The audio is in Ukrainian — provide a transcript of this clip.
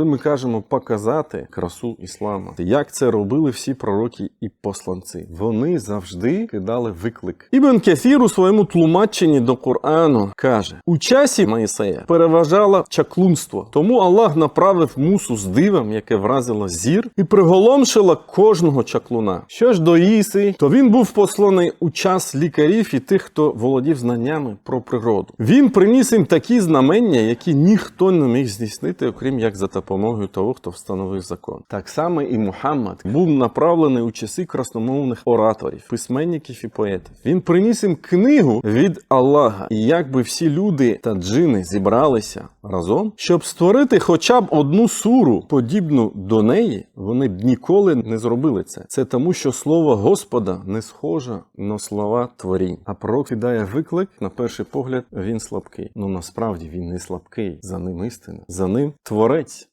коли ми кажемо показати красу іслама, як це робили всі пророки і посланці, вони завжди кидали виклик. Ібн Кефір у своєму тлумаченні до Корану каже: у часі Моїсея переважало чаклунство, тому Аллах направив мусу з дивом, яке вразило зір, і приголомшило кожного чаклуна. Що ж до Іси, то він був посланий у час лікарів і тих, хто володів знаннями про природу. Він приніс їм такі знамення, які ніхто не міг здійснити, окрім як за допомогою того, хто встановив закон. Так само і Мухаммад був направлений у часи красномовних ораторів, письменників і поетів. Він приніс їм книгу від Аллаха. І якби всі люди та джини зібралися разом, щоб створити хоча б одну суру, подібну до неї, вони б ніколи не зробили це. Це тому, що слово Господа не схоже на слова творінь. А пророк кидає виклик, на перший погляд, він слабкий. Ну насправді він не слабкий. За ним істина. За ним творець.